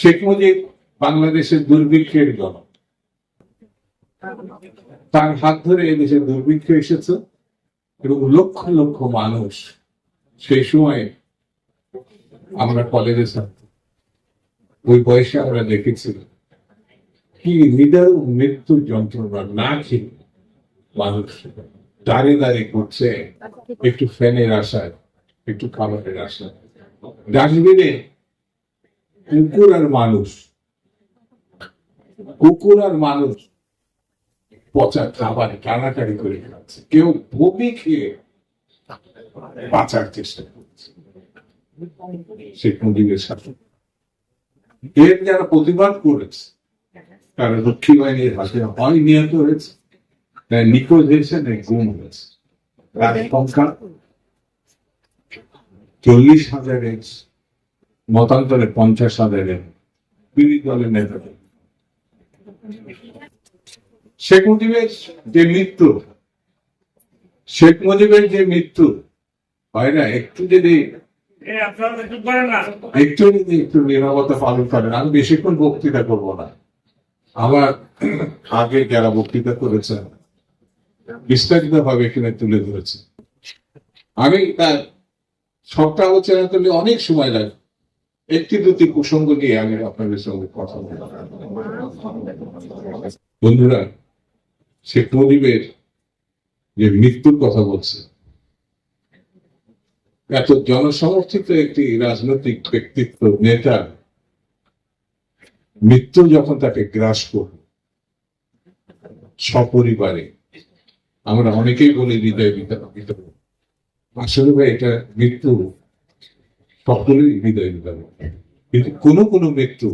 শেখ মুজিব বাংলাদেশের দুর্ভিক্ষের জনক। তার হাত ধরে এদেশে দুর্ভিক্ষ এসেছে এবং লক্ষ লক্ষ মানুষ সেই সময় আমরা কলেজে থাকতাম ওই বয়সে আমরা দেখেছি কি নিদারুণ মৃত্যুর যন্ত্রণা না খেয়ে মানুষ দাঁড়িয়ে দাঁড়িয়ে করছে, একটু ফ্যানের আশায়, একটু খাবারের আশায়। ডাস্টবিনে কুকুর আর মানুষ। কুকুর আর মানুষ। পচা খাবার টানাটানি করে খাচ্ছে। কেউ বমি খেয়ে বাঁচার চেষ্টা করছে। শেখ মুজিবের সাথে। এর যারা প্রতিবাদ করেছে, তারা রক্ষী বাহিনীর হাতে হয় নিহত হয়েছে না নিখোঁজ হয়েছে না গুম হয়েছে। তার সংখ্যা চল্লিশ হাজারের মতান্তরে পঞ্চাশ হাজারের বিরোধী দলের নেতা। শেখ মুজিবের যে মৃত্যু শেখ মুজিবের যে মৃত্যু হয় না একটু যদি একটু যদি একটু নিরবতা পালন করেন আমি বেশিক্ষণ বক্তৃতা করব না। আমার আগে যারা বক্তৃতা করেছেন বিস্তারিত ভাবে এখানে তুলে ধরেছে। আমি তার সবটা আলোচনা করলে অনেক সময় লাগে একটি দুটি প্রসঙ্গ নিয়ে আমি আপনাদের সঙ্গে কথা বন্ধুরা, শেখ মুজিবের যে মৃত্যুর কথা বলছে, এত জনসমর্থিত একটি রাজনৈতিক ব্যক্তিত্ব, নেতা, মৃত্যু যখন তাকে গ্রাস করল, সপরিবারে, আমরা অনেকেই বলি হৃদয় আসলে ভাই, এটা মৃত্যু সকলেই হৃদয় বিতর্ক কিন্তু কোনো কোনো মৃত্যু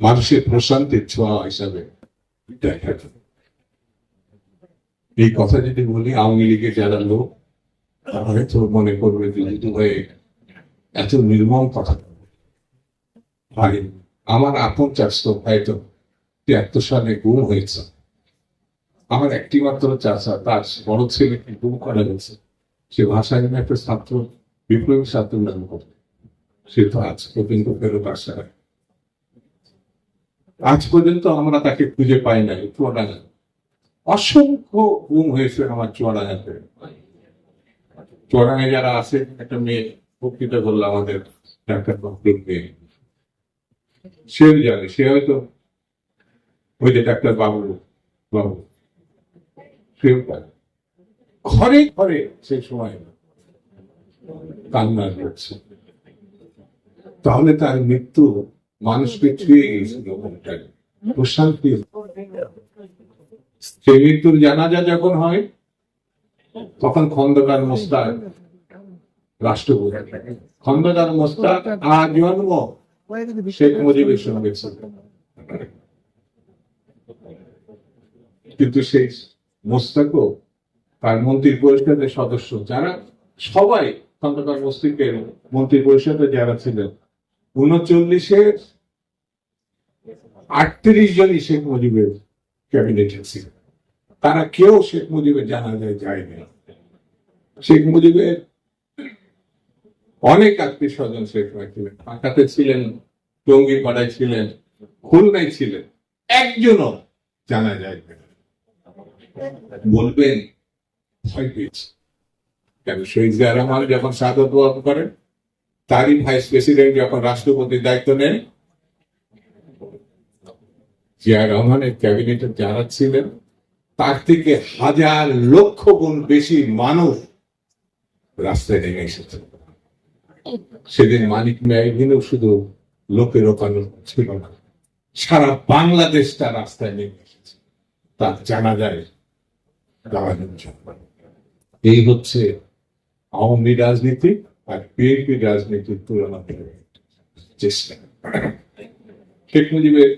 মানুষের প্রশান্তির ছোঁয়া হিসাবে দেখা। এই কথা যদি বলি, আওয়ামী লীগের যারা লোক তাহলে তো মনে করবে যে ভাই এত নির্মম কথা। ভাই, আমার আপন চাষতো ভাই তো তিয়াত্তর সালে গুম হয়েছে। আমার একটি মাত্র চাষা তার বড় ছেলেকে গুম করা গেছে সে ভাষায় একটা ছাত্র বিপ্লবী ছাত্র নাম করবে সে তো আজ পর্যন্ত ফেরত আসে। আজ পর্যন্ত আমরা তাকে খুঁজে পাই নাই, চুয়াডাঙ্গা। অসংখ্য গুম হয়েছে আমার চুয়াডাঙ্গাতে। চুয়াডাঙ্গায় যারা আছে, একটা মেয়ে বক্তৃতা করল আমাদের ডাক্তার বক্তব্য মেয়ে সেও জানে, সে হয়তো ওই যে ডাক্তার বাবু বাবু, সেও জানে। ঘরে ঘরে সেই সময় কান্না করছে। তাহলে তার মৃত্যু মানুষকে ছুঁয়ে মনটাকে প্রশান্তি। সেই মৃত্যুর জানাজা যখন হয়, তখন খন্দকার মোস্তাক রাষ্ট্রপতি। খন্দকার মোস্তাক আজন্ম শেখ মুজিবের সঙ্গে কিন্তু সেই মোস্তাকও তার মন্ত্রী পরিষদের সদস্য, যারা সবাই খন্দকার মস্তিকের মন্ত্রী পরিষদে যারা ছিলেন উনচল্লিশের আটত্রিশ জনই শেখ মুজিবের ক্যাবিনেটে ছিল তারা কেউ শেখ মুজিবের জানাজায় যায়নি। শেখ মুজিবের অনেক আত্মীয় স্বজন শেখ ছিলেন। ঢাকাতে ছিলেন টঙ্গিপাড়ায় ছিলেন, খুলনায় ছিলেন। একজনও জানা যায় বলবেন, ভয় পেয়েছে। কেন? শহীদ জিয়া রহমান যখন সাদত বরণ করেন তারই ভাইস প্রেসিডেন্ট যখন রাষ্ট্রপতির দায়িত্ব নেন, জিয়া রহমানের ক্যাবিনেটে যারা ছিলেন, তার থেকে হাজার লক্ষ গুণ বেশি মানুষ রাস্তায় নেমে এসেছে। সেদিন মানিক মেয়াদিনও শুধু লোকের ওখানে ছিল না, সারা বাংলাদেশটা রাস্তায় নেমে এসেছে। তার জানা যায় এই হচ্ছে আওয়ামী রাজনীতি আর বিএনপি রাজনীতির তুলনা করে। চেষ্টা শেখ মুজিবের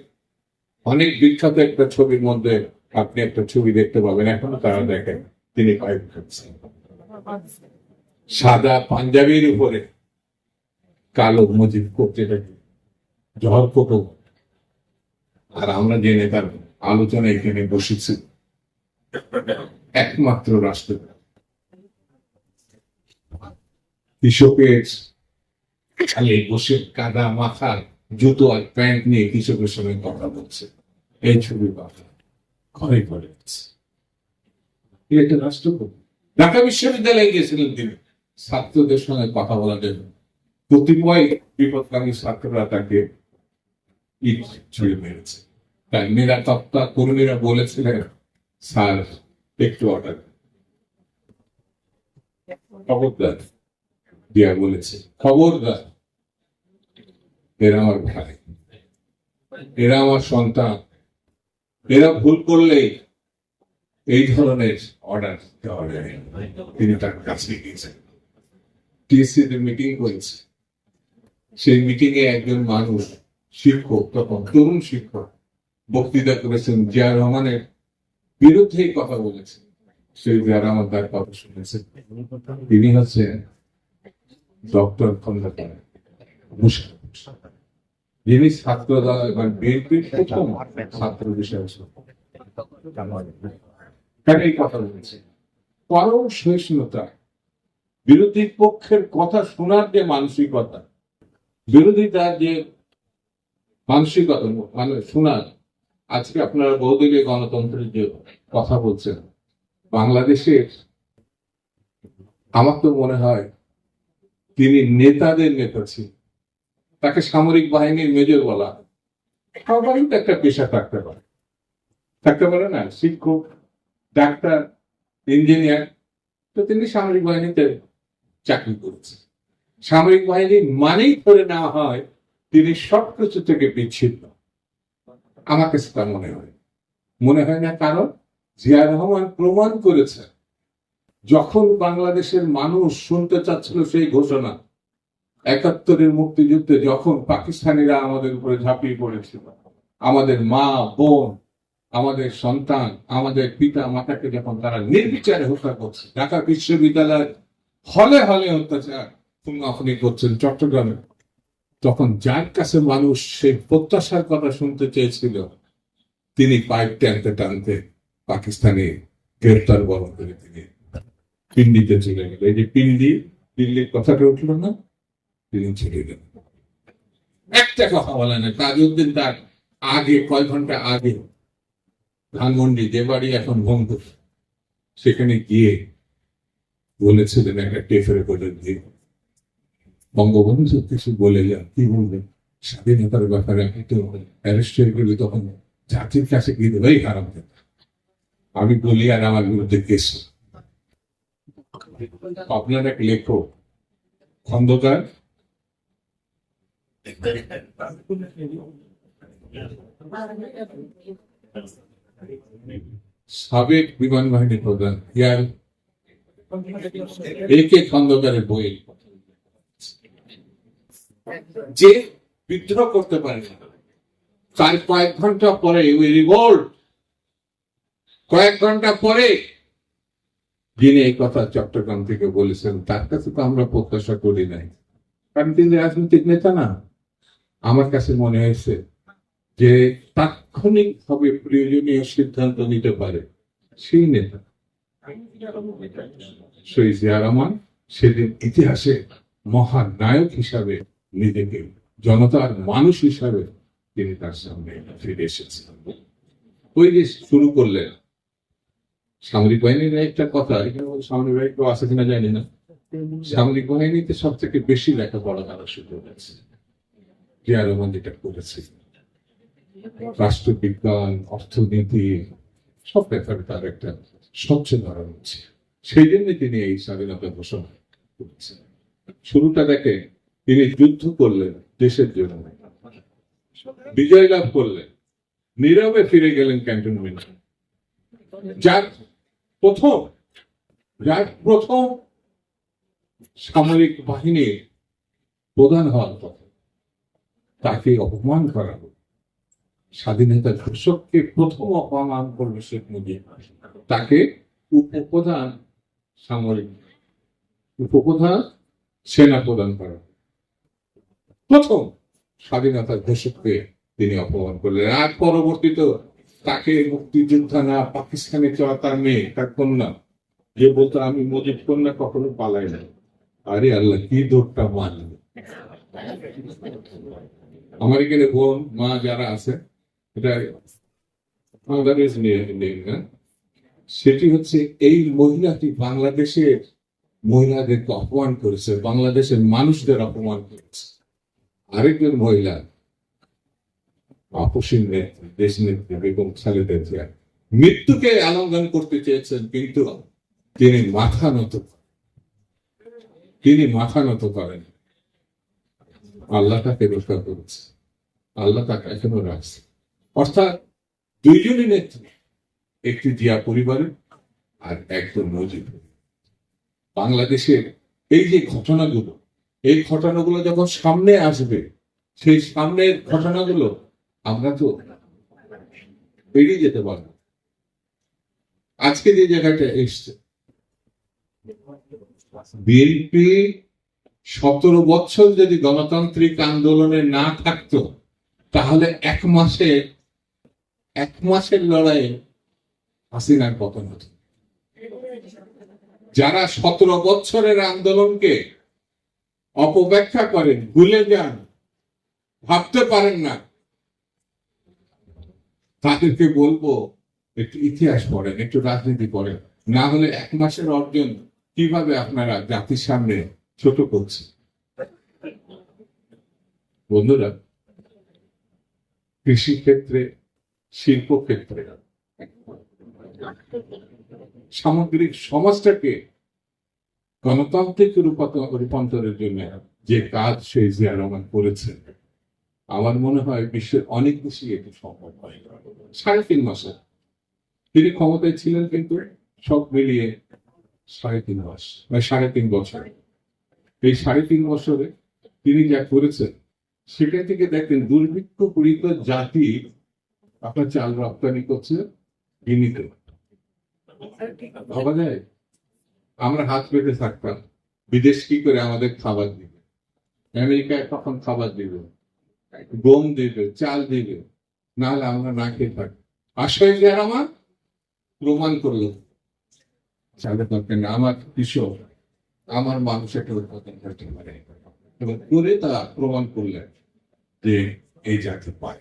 অনেক বিখ্যাত একটা ছবির মধ্যে আপনি একটা ছবি দেখতে পাবেন, এখনও তারা দেখেন, তিনি সাদা পাঞ্জাবির উপরে কালো মুজিব যেটাকে জহর কোটো আর আমরা যে নেতার আলোচনা এখানে বসেছি, একমাত্র রাষ্ট্র কৃষকের খালি বসে কাদা মাথা জুতো আর প্যান্ট নিয়ে কৃষকের সঙ্গে কথা বলছে। এই ছবি ঘরে ঘরে একটা ঢাকা বিশ্ববিদ্যালয়ে গিয়েছিলেন তিনি, ছাত্রদের সঙ্গে কথা বলার জন্য। কতিপয় বিপদকামী ছাত্ররা তাকে ছুঁড়ে মেরেছে। তাই নিরাপত্তা কর্মীরা বলেছিলেন, স্যার, একটু অর্ডার খবরদার। দিয়া বলেছে। খবরদার এরা আমার ভাই। এরা আমার সন্তান। এরা ভুল করলেই এই ধরনের অর্ডার দেওয়া যায়। তিনি তার কাছে গিয়েছেন। টিএসসি তে মিটিং করেছে। সেই মিটিং এ একজন মানুষ শিক্ষক, তখন তরুণ শিক্ষক, বক্তৃতা করেছেন জিয়া রহমানের বিরুদ্ধেই কথা বলেছেন। সেই জিয়া রহমান তার কথা শুনেছেন। তিনি হচ্ছেন ডক্টর যিনি ছাত্র পরম সহিষ্ণুতা, বিরোধী পক্ষের কথা শোনার যে মানসিকতা বিরোধিতার যে মানসিকতা মানে শোনার, আজকে আপনারা বহুদলীয় গণতন্ত্রের যে কথা বলছেন, বাংলাদেশের, আমার তো মনে হয় তিনি নেতাদের নেতা ছিলেন। তাকে সামরিক বাহিনীর মেজর বলা হয়। সবারই তো একটা পেশা থাকতে পারে। থাকতে পারে না, শিক্ষক, ডাক্তার, ইঞ্জিনিয়ার। তো তিনি সামরিক বাহিনীতে চাকরি করেছেন। সামরিক বাহিনী মানেই করে নেওয়া হয়, তিনি সবকিছু থেকে বিচ্ছিন্ন। আমার কাছে তা মনে হয় মনে হয় না কারণ জিয়া রহমান প্রমাণ করেছেন যখন বাংলাদেশের মানুষ শুনতে চাচ্ছিল সেই ঘোষণা, একাত্তরের মুক্তিযুদ্ধে যখন পাকিস্তানিরা আমাদের উপরে ঝাঁপিয়ে পড়েছিল, আমাদের মা, বোন, আমাদের সন্তান, আমাদের পিতা, মাতাকে যখন তারা নির্বিচারে হত্যা করছে, ঢাকা বিশ্ববিদ্যালয় হলে হলে অত্যাচার খুনি করছেন চট্টগ্রামে, তখন যার কাছে মানুষ সেই প্রত্যাশার কথা শুনতে চেয়েছিল, তিনি পাইপ টানতে টানতে পাকিস্তানি গ্রেফতার বরণ করে তিনি পিন্ডিতে চলে গেল। এই যে পিন্ডি দিল্লির কথাটা উঠল না তিনি ছেড়ে গেলেন একটা কথা বলে না, তাজউদ্দিন তার আগে কয় ঘণ্টা আগে ধানমন্ডি, যে বাড়ি এখন ভঙ্গুর সেখানে গিয়ে বলেছিলেন একটা টেপ রেকর্ডের দিয়ে, বঙ্গবন্ধু কিছু বলে যান, কি বলবেন? স্বাধীনতার ব্যাপারে আমি তো অ্যারেস্ট হয়ে গেলে তখন জাতির কাছে গিয়ে দেবেই হারাম আমি বলি আর আমার বিরুদ্ধে কেস আপনার এক লেখক খন্দকার। সাবেক বিমান বাহিনী প্রধান ইয়ার একে খন্দকারের বই। যে বিদ্রোহ করতে পারে তার কয়েক ঘণ্টা পরে ওই রিভোল্ট কয়েক ঘণ্টা পরে যিনি এই কথা চট্টগ্রাম থেকে বলেছেন, তার কাছে তো আমরা প্রত্যাশা করি নাই। কারণ তিনি রাজনৈতিক নেতা না। আমার কাছে মনে হয়েছে যে তাৎক্ষণিক ভাবে প্রয়োজনীয় সিদ্ধান্ত নিতে পারে সেই নেতা। শহীদ রহমান সেদিন ইতিহাসে মহান নায়ক হিসাবে নিজেকে জনতার মানুষ হিসাবে তিনি তার সামনে ফিরে এসেছেন। ওই যে শুরু করলেন সামরিক বাহিনীর একটা কথা, এখানে সামরিক বাহিনী কেউ আছে কিনা জানি না। সামরিক বাহিনীতে সব থেকে বেশি লেখাপড়া করার সুযোগ আছে জিয়া রহমান যেটা করেছে। রাষ্ট্রবিজ্ঞান, অর্থনীতি, সব ব্যাপারে তার একটা স্বচ্ছ ধারণা আছে সেই জন্য তিনি এই স্বাধীনতা ঘোষণা করেছেন। শুরুটা দেখে তিনি যুদ্ধ করলেন দেশের জন্য। বিজয় লাভ করলেন। নীরবে ফিরে গেলেন ক্যান্টনমেন্টে। যার প্রথম প্রথম সামরিক বাহিনীর প্রধান হওয়ার কথা তাকে অপমান করা হলো। স্বাধীনতা ঘোষককে প্রথম অপমান করবে শেখ মুজিব। তাকে উপপ্রধান সামরিক, উপপ্রধান সেনা প্রদান করা। প্রথম স্বাধীনতা ঘোষককে তিনি অপমান করলেন। আর পরবর্তীতে তাকে মুক্তিযোদ্ধা না, পাকিস্তানে চলা তার মেয়ে, তার কন্যা। যে বলতো, আমি মুজিব কন্যা, কখনো পালাই না। আরে আল্লাহ, কি দৌড়টা মারল আমার এখানে বোন, মা যারা আছে, এটা বাংলাদেশ নিয়ে না সেটি হচ্ছে, এই মহিলাটি বাংলাদেশের মহিলাদেরকে অপমান করেছে, বাংলাদেশের মানুষদের অপমান করেছে। আরেকজন মহিলা দেশ নেত্রী বেগম মৃত্যুকে আলঙ্ঘন করতে চেয়েছেন কিন্তু তিনি মাথা নত তিনি মাথা নত করেন। আল্লাহ তাকে করেছে। আল্লাহ তাকে এখনও রাখছে। অর্থাৎ দুইজনই নেত্রী, একটি জিয়া পরিবারের আর একজন মুজিব বাংলাদেশের এই যে ঘটনাগুলো, এই ঘটনাগুলো যখন সামনে আসবে, সেই সামনের ঘটনাগুলো আমরা তো এড়িয়ে যেতে পারব। আজকে যে জায়গাটা এসছে বিএনপি সতেরো বছর যদি গণতান্ত্রিক আন্দোলনে না থাকতো, তাহলে এক মাসে, এক মাসের লড়াইয়ে হাসিনার পতন হতো। যারা সতেরো বছরের আন্দোলনকে অপব্যাখ্যা করেন, ভুলে যান, ভাবতে পারেন না তাদেরকে বলব, একটু ইতিহাস পড়েন, একটু রাজনীতি পড়েন। না হলে এক মাসের অর্জন কীভাবে আপনারা জাতির সামনে ছোট করছে বন্ধুরা কৃষি ক্ষেত্রে শিল্প ক্ষেত্রে সামগ্রিক সমাজটাকে গণতান্ত্রিক রূপান্তরের জন্য যে কাজ সেই জিয়া রহমান করেছেন আমার মনে হয় বিশ্বের অনেক বেশি এটি সম্ভব হয়। সাড়ে তিন মাসে। তিনি ক্ষমতায় ছিলেন কিন্তু সব মিলিয়ে সাড়ে তিন মাস মানে সাড়ে তিন বছর। এই সাড়ে তিন বছরে তিনি যা করেছেন সেটা থেকে দেখেন দুর্ভিক্ষ পীড়িত জাতি আপনার চাল রপ্তানি করছে গিনিতে। ভাবা যায়? আমরা হাত পেতে থাকতাম, বিদেশ কি করে আমাদের খাবার দিবে? আমেরিকায় তখন খাবার দিবে? গম দেবে, চাল দিবে নাহলে আমরা না খেয়ে থাকি আসলে যে আমার প্রমাণ করল। চালের দরকার নেই। আমার কৃষক, আমার মানুষ একটা উৎপাদন করতে পারে। এবং করে তা প্রমাণ করলেন যে এই জাতি পায়।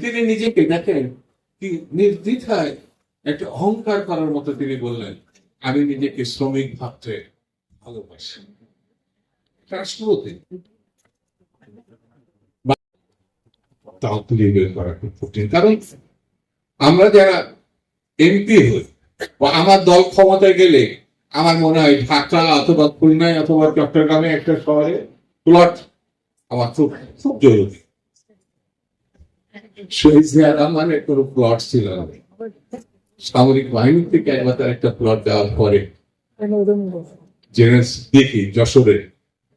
তিনি নিজেকে দেখেন কি নির্দ্বিধায় একটা অহংকার করার মতো তিনি বললেন, আমি নিজেকে শ্রমিক ভাবতে ভালোবাসি। রাষ্ট্রপতি তাও তুলে বের করা খুব কঠিন। কারণ আমরা যারা এমপি হই, বা আমার দল ক্ষমতায় গেলে আমার মনে হয় ঢাকা অথবা খুলনায় অথবা চট্টগ্রামে একটা শহরে প্লট আমার খুব খুব জরুরি। রহমানের কোনো প্লট ছিল না। সামরিক বাহিনী থেকে একবার তার একটা প্লট দেওয়ার পরে জেনারেল দেখি যশোরে,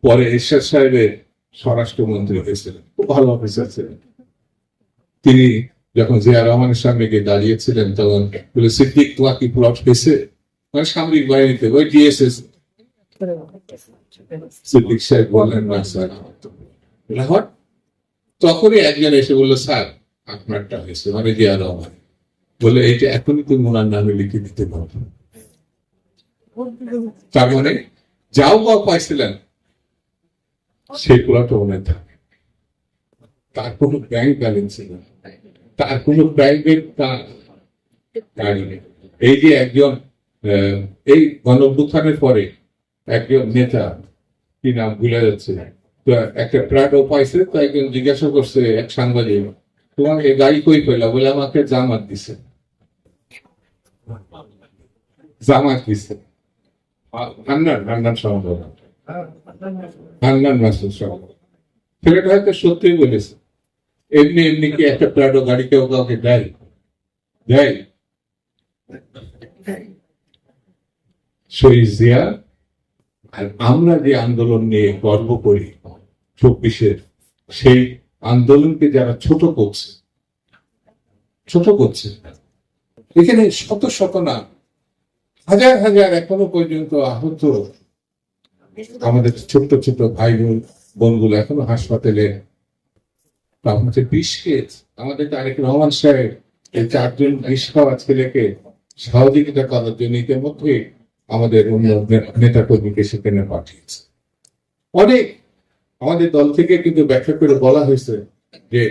পরে এরশাদ সাহেবের স্বরাষ্ট্রমন্ত্রী হয়েছিলেন। খুব ভালো অফিসার ছিলেন। তিনি যখন জিয়া রহমানের সামনে গিয়ে দাঁড়িয়েছিলেন, তখন বলে, সিদ্দিক, তোমার কি প্লট পেয়েছে? মানে সামরিক বাহিনীতে, ওই ডিএসএস সিদ্দিক সাহেব বললেন, না, স্যার। তখনই একজন এসে বলল, স্যার, আপনারটা হয়েছে মানে জিয়া রহমান। বলে, এইটা এখনই তুমি ওনার নামে লিখে দিতে পারো। তার মানে যাও বা পাইছিলেন, সেই প্লট ওনার তার কোনো ব্যাংক ব্যালেন্স নেই। তার কোনো গাড়ি নেই। এই যে একজন এই গণঅভ্যুত্থানের পরে একজন নেতা, কি নাম ভুলে যাচ্ছে, তো একটা প্রাডো পাইছে তো একজন জিজ্ঞাসা করছে এক সাংবাদিক, তোমার এই গাড়ি কই পেলা বলে, আমাকে জামাত দিছে। জামাত দিছে। হান্নান হান্নান সম্ভব হান্নান মাসুদ সম্ভব ছেলেটা হয়তো সত্যি বলেছে। এমনি এমনি কি একটা প্রাডো গাড়ি কেউ কাউকে দেয়? দেয়? শহীদ জিয়া, আর আমরা যে আন্দোলন নিয়ে গর্ব করি, চব্বিশের সেই আন্দোলনকে যারা ছোট করছে ছোট করছে, এখানে শত শত না, হাজার হাজার এখনও পর্যন্ত আহত আমাদের ছোট্ট ছোট ভাই বোন, বোনগুলো এখনও হাসপাতালে আমাদের বিষ খেয়েছে আমাদের তারেক রহমান সাহেব, এই চারজন ছেলেকে সহযোগিতা করার জন্য ইতিমধ্যে আমাদের অন্য নেতা কর্মীকে সেখানে পাঠিয়েছে। অনেক আমাদের দল থেকে কিন্তু ব্যাখ্যা করে বলা হয়েছে যে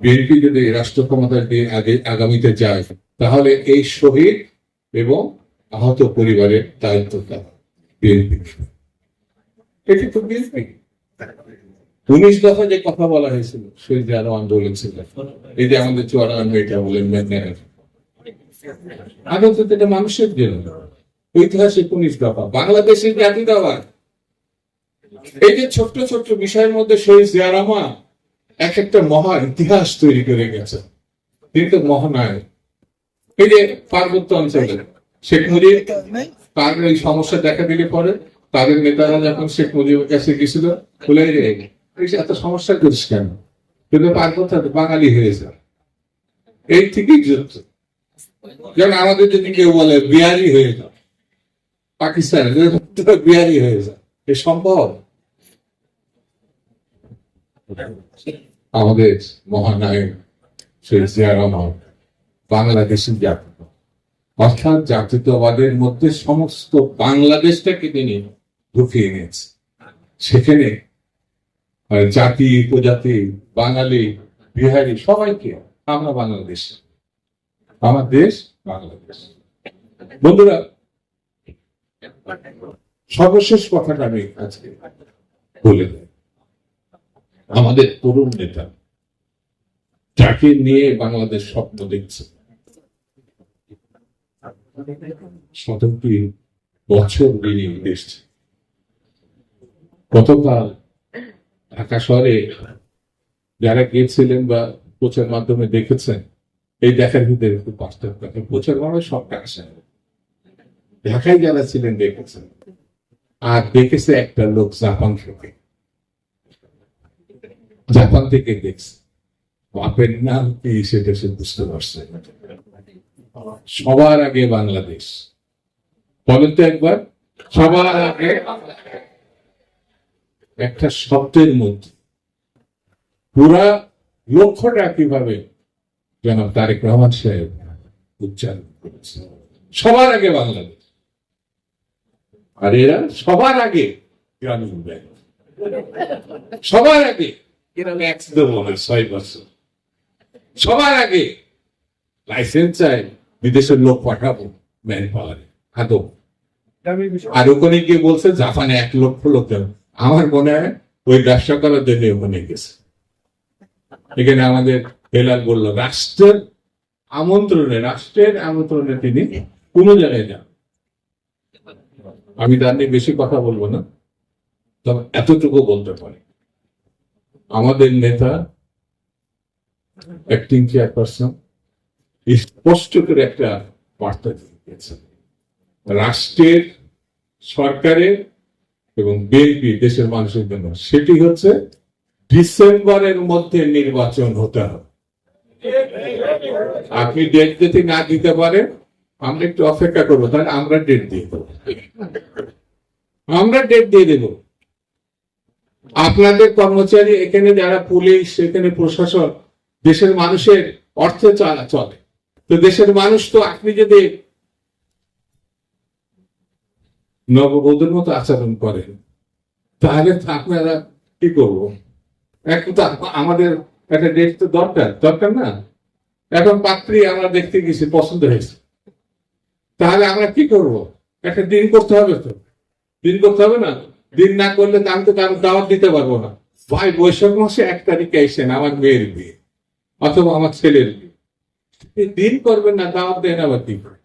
বিএনপি যদি রাষ্ট্র ক্ষমতার দিন আগে আগামীতে যায়, তাহলে এই শহীদ এবং আহত পরিবারের দায়িত্বটা বিএনপি এটি তো বিএনপি। উনিশ দফা যে কথা বলা হয়েছিল শহীদ রহমান বলেছিলেন এই যে আমাদের চুয়াডাঙ্গা বলেন আগে তো এটা মানুষের জন্য। ঐতিহাসিক উনিশ দফা বাংলাদেশের এই যে ছোট্ট ছোট্ট বিষয়ের মধ্যে শহীদ জিয়া রহমান এক একটা মহা ইতিহাস তৈরি করে গেছে। তিনি তো মহানায়ক এই যে পার্বত্য অঞ্চলে শেখ মুজিব তার এই সমস্যা দেখা দিলে পরে তাদের নেতারা যখন শেখ মুজিবের কাছে গেছিল বলে "এই রে, এই যে এত সমস্যা করিস কেন? কিন্তু পার্বত্য তো বাঙালি হয়ে যায় এই থেকেই যুদ্ধ। যেমন আমাদের যদি কেউ বলে, বিহারি হয়ে যাও পাকিস্তানে বিহারি হয়ে যায় এ সম্ভব? আমাদের মহানায়ক শহীদ জিয়া রহমান বাংলাদেশের জাতীয় অর্থাৎ জাতীয়তাবাদের মধ্যে সমস্ত বাংলাদেশটাকে তিনি ঢুকিয়ে নিয়েছে সেখানে জাতি উপজাতি বাঙালি, বিহারি, সবাইকে আমরা বাংলাদেশ। আমার দেশ বাংলাদেশ। বন্ধুরা, সর্বশেষ কথাটা আমি আজকে বলে আমাদের তরুণ নেতা যাকে নিয়ে বাংলাদেশ স্বপ্ন দেখছে সতেরোটি বছর বেরিয়ে এসছে গতকাল ঢাকা শহরে যারা গিয়েছিলেন বা প্রচার মাধ্যমে দেখেছেন, এই দেখার ভিতরে একটু বাস্তব কথা প্রচার মানে সবটা আসে। ঢাকায় যারা ছিলেন, দেখেছেন। আর দেখেছে একটা লোক জাপান থেকে। জাপান থেকে দেখছে। বাপের নাম কি সেটা সে বুঝতে পারছে সবার আগে বাংলাদেশ। বলেন তো একবার। সবার আগে একটা শব্দের মধ্যে। পুরা লক্ষ্যটা কীভাবে যেন তারেক রহমান সাহেব উচ্চারণ করেছে সবার আগে বাংলাদেশ। আর এরা সবার আগে গ্রামীণ ব্যাংক। সবার আগে ট্যাক্স দেবো না ছয় বছর। সবার আগে লাইসেন্স চাই বিদেশের লোক পাঠাবো ম্যান পাওয়ারে আদৌ আর ওখানে গিয়ে বলছে জাপানে এক লক্ষ লোক যাবে আমার মনে হয় ওই ব্যবসা করার জন্য ওখানে গেছে। এখানে আমাদের হেলাল বলল, রাষ্ট্রের আমন্ত্রণে রাষ্ট্রের আমন্ত্রণে তিনি কোনো জায়গায় যান আমি তার নিয়ে বেশি কথা বলব না, তবে এতটুকু বলতে পারি। আমাদের নেতা অ্যাক্টিং চেয়ারপারসন স্পষ্ট করে একটা বার্তা দিয়ে দিয়েছেন। রাষ্ট্রের সরকারের এবং বিএনপি দেশের মানুষের জন্য। সেটি হচ্ছে ডিসেম্বরের মধ্যে নির্বাচন হতে হবে। আপনি ডেট যদি না দিতে পারেন, আমরা একটু অপেক্ষা করব, তাহলে আমরা ডেট দিয়ে দেবো। আমরা ডেট দিয়ে দেব। আপনাদের কর্মচারী, এখানে যারা পুলিশ, এখানে প্রশাসন, দেশের মানুষের অর্থে চলা। তো দেশের মানুষ তো আপনি যদি নববধূর মতো আচরণ করেন। তাহলে আপনারা কি করব? এখন তো আমাদের একটা ডেট তো দরকার দরকার না? এখন পাত্রী আমরা দেখতে গেছি, পছন্দ হয়েছে। তাহলে আমরা কি করব? একটা দিন করতে হবে তো। দিন করতে হবে না? দিন না করলে আমি তো কারও দাওয়াত দিতে পারব না। ভাই, বৈশাখ মাসে এক তারিখে এসেন আমার মেয়ের বিয়ে, অথবা আমার ছেলের বিয়ে। দিন করবেন না, দাওয়াত দেন আবার কি করে?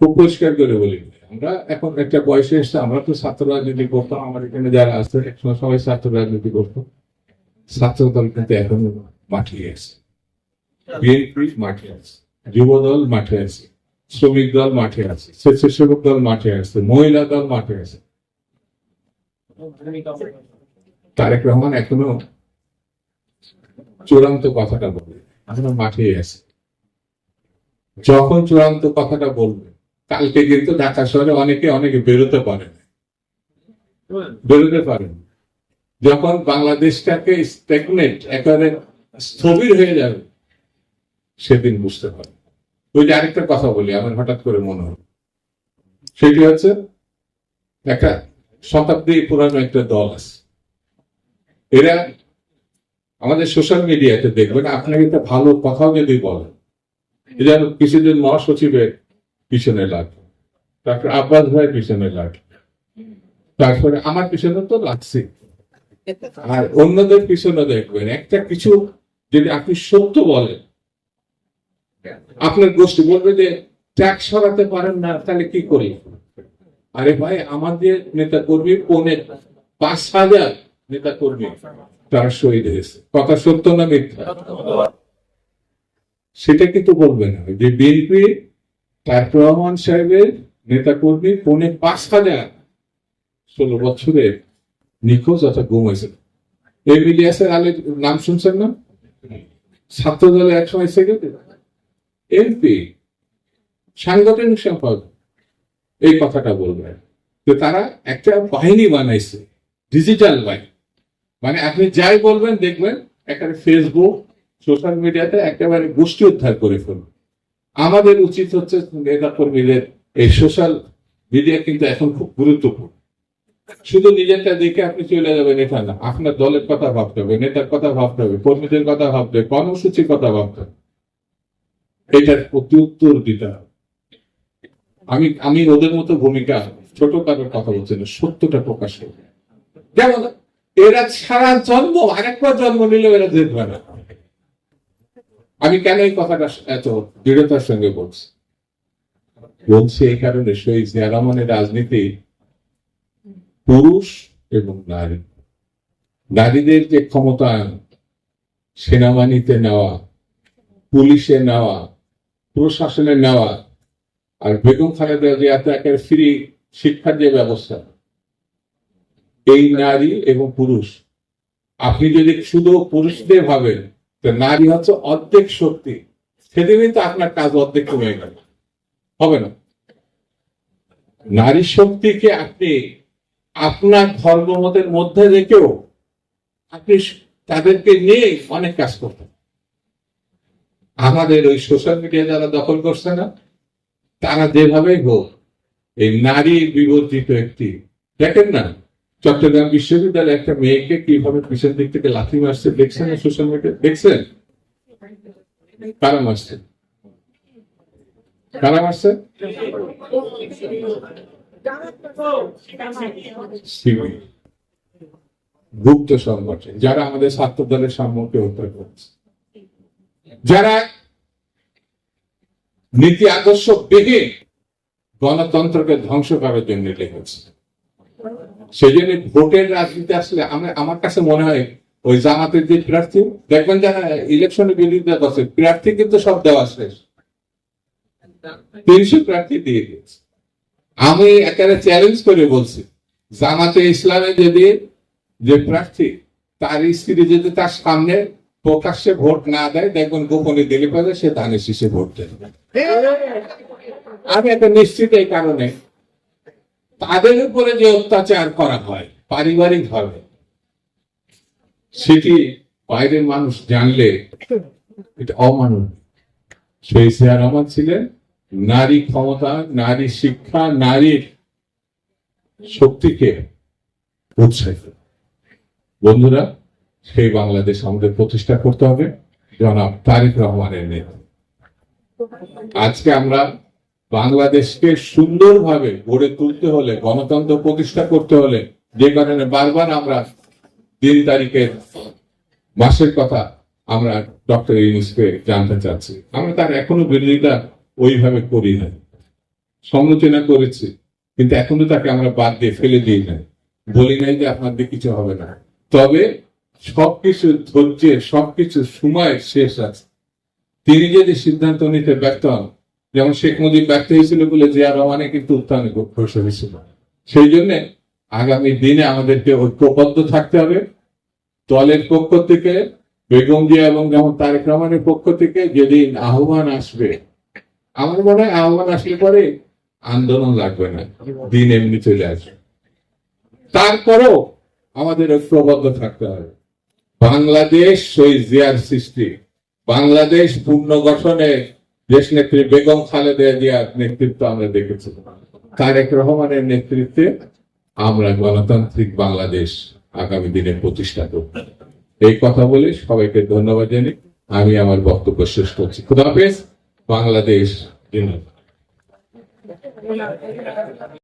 খুব পরিষ্কার করে বলি। আমরা এখন একটা বয়সে এসে আমরা তো ছাত্র রাজনীতি করতাম, আমার এখানে যারা আছে, একসময় সবাই ছাত্র রাজনীতি করতো। ছাত্র দল কিন্তু এখন মাঠে আছে। বিএনপি মাঠে আছে যুব দল মাঠে আছে, শ্রমিক দল মাঠে আছে, স্বেচ্ছাসেবক দল মাঠে আছে, মহিলা দল মাঠে আছে। তারেক রহমান এখনও চূড়ান্ত কথাটা বলবে এখনও মাঠে আছে। যখন চূড়ান্ত কথাটা বলবে কালকে কিন্তু ঢাকা শহরে অনেকে অনেকে বেরোতে পারে বেরোতে পারেন। যখন বাংলাদেশটাকে স্টেগনেট একেবারে স্থবির হয়ে যাবে, সেদিন বুঝতে পারে ওই যে আরেকটা কথা বলি, আমার হঠাৎ করে মনে হলো। সেটি হচ্ছে, একটা শতাব্দী পুরানো একটা দল আছে। এরা আমাদের সোশ্যাল মিডিয়াতে দেখবেন, আপনাকে একটা ভালো কথাও যদি বলেন এই যেন কিছুদিন মহাসচিবের পিছনে লাগবে তারপর আব্বাস ভাইয়ের পিছনে লাগবে তারপরে আমার পিছনে তো লাগছে। আর অন্যদের পিছনে দেখবেন একটা কিছু যদি আপনি সত্য বলেন আপনার গোষ্ঠী বলবে যে ট্যাক্স সরাতে পারেন না তাহলে কি করি? আরে ভাই আমাদের নেতা কর্মী পৌনে পাঁচ হাজার নেতা কর্মী তারা শহীদ হয়েছে। কথা সত্য না মিথ্যা? সেটা কিন্তু বলবে না। যে বিএনপি তার রহমান সাহেবের নেতা কর্মী পৌনে পাঁচ হাজার ষোলো বছরের নিখোঁজ অর্থাৎ গুম হয়েছে। এই মিলিয়াসের আলের নাম শুনছেন না? ছাত্র দলের এক সময় সেক্রেটারি এমপি, সাংগঠনিক সম্পাদক, এই কথাটা বলবেন তো তারা একটা বাহিনী বানাইছে ডিজিটাল বাহিনী। মানে আপনি যাই বলবেন, দেখবেন একটা ফেসবুক সোশ্যাল মিডিয়াতে একেবারে গোষ্ঠী উদ্ধার করে ফেলবে। আমাদের উচিত হচ্ছে নেতা কর্মীদের এই সোশ্যাল মিডিয়া কিন্তু এখন খুব গুরুত্বপূর্ণ। শুধু নিজেরটা দেখে আপনি চলে যাবেন এটা না, আপনার দলের কথা ভাবতে হবে, নেতার কথা ভাবতে হবে, কর্মীদের কথা ভাবতে হবে, কর্মসূচির কথা ভাবতে হবে। এটার প্রতি উত্তর দিতে হবে। আমি আমি ওদের মতো ভূমিকা, ছোট কারোর কথা বলছি না, সত্যটা প্রকাশ করবে। যেমন এরা সারা জন্ম, আরেকবার জন্ম নিলেও এরা জিতবে না। আমি কেন এই কথাটা এত দৃঢ়তার সঙ্গে বলছি? বলছি এই কারণে সেই জিয়ারহমানের রাজনীতি পুরুষ এবং নারী। নারীদের যে ক্ষমতায়ন সেনাবাহিনীতে নেওয়া, পুলিশে নেওয়া, প্রশাসনে নেওয়া, আর বেগম খালেদা যে এত একটা ফ্রি শিক্ষার যে ব্যবস্থা, এই নারী এবং পুরুষ। আপনি যদি শুধু পুরুষদের ভাবেন তো নারী হচ্ছে অর্ধেক শক্তি। সেদিনই তো আপনার কাজ অর্ধেক কমে গেল। হবে না? নারী শক্তিকে আপনি আপনার ধর্মমতের মধ্যে রেখেও আপনি তাদেরকে নিয়ে অনেক কাজ করতেন আমাদের ওই সোশ্যাল মিডিয়া যারা দখল করছে না, তারা যেভাবেই হোক, এই নারী বিবর্জিত একটি, দেখেন না? চট্টগ্রাম বিশ্ববিদ্যালয়ে একটা মেয়েকে কীভাবে পিছন দিক থেকে লাথি মারছে, দেখছেন সোশ্যাল মিডিয়া দেখছেন? কারা মারছে? কারা মারছে? গুপ্ত সংগঠন, যারা আমাদের ছাত্র দলের সাম্যকে হত্যা করছে। যারা নীতি আদর্শ বেগে গণতন্ত্রকে ধ্বংস করার জন্য লেগেছে। সেই জন্য ভোটের রাজনীতি আসলে আমরা আমার কাছে মনে হয় ওই জামাতের যে প্রার্থী, দেখবেন যারা ইলেকশনে বিরোধিতা করছে। প্রার্থী কিন্তু সব দেওয়া শেষ। তিনশো প্রার্থী দিয়ে দিয়েছে। আমি একেবারে চ্যালেঞ্জ করে বলছি, জামাতে ইসলামে যদি যে প্রার্থী, তার স্ত্রী যদি তার সামনে প্রকাশ্যে ভোট না দেয়, দেখবেন গোপনে দিলে পাবে সে ধানের শীষে ভোট দেবে আমি একটা নিশ্চিত এই কারণে তাদের উপরে যে অত্যাচার করা হয়, পারিবারিক ভাবে, সেটি বাইরের মানুষ জানলে এটা অমানবিক। সেই জিয়া রহমান ছিলেন নারী ক্ষমতা, নারী শিক্ষা, নারীর শক্তিকে উৎসাহিত। বন্ধুরা, সেই বাংলাদেশ আমাদের প্রতিষ্ঠা করতে হবে। জনাব তারেক রহমানের নেতা আজকে আমরা বাংলাদেশকে সুন্দরভাবে গড়ে তুলতে হলে, গণতন্ত্র প্রতিষ্ঠা করতে হলে, যে কারণে বারবার আমরা তিন তারিখের মাসের কথা আমরা ডক্টর ইউনুসকে জানতে চাচ্ছি। আমরা তার এখনও বিরোধিতা ওইভাবে করি না সমালোচনা করেছি, কিন্তু এখনও তাকে আমরা বাদ দিয়ে ফেলে দিই নাই। বলি নাই যে আপনার দিয়ে কিছু হবে না। তবে সবকিছু ধৈর্যের সবকিছু সময় শেষ আছে। তিনি যদি সিদ্ধান্ত নিতে ব্যর্থ হন যেমন শেখ মুজিব ব্যর্থ হয়েছিল বলে জিয়া রহমানে কিন্তু উত্থানে হয়েছিল। সেই জন্য আগামী দিনে আমাদেরকে ঐক্যবদ্ধ থাকতে হবে। দলের পক্ষ থেকে, বেগম জিয়া এবং যেমন তারেক রহমানের পক্ষ থেকে যেদিন আহ্বান আসবে, আমার মনে হয় আহ্বান আসলে পরে আন্দোলন লাগবে না, দিন এমনি চলে আসবে। তারপরও আমাদের ঐক্যবদ্ধ থাকতে হবে। বাংলাদেশ শহীদ জিয়ার সৃষ্টি, বাংলাদেশ পূর্ণ পুনর্গঠনে দেশ নেত্রী বেগম খালেদা জিয়ার নেতৃত্ব আমরা দেখেছি। তারেক রহমানের নেতৃত্বে আমরা গণতান্ত্রিক বাংলাদেশ আগামী দিনে প্রতিষ্ঠা করব। এই কথা বলে সবাইকে ধন্যবাদ জানি আমি আমার বক্তব্য শেষ করছি। খুদাফেজ বাংলাদেশ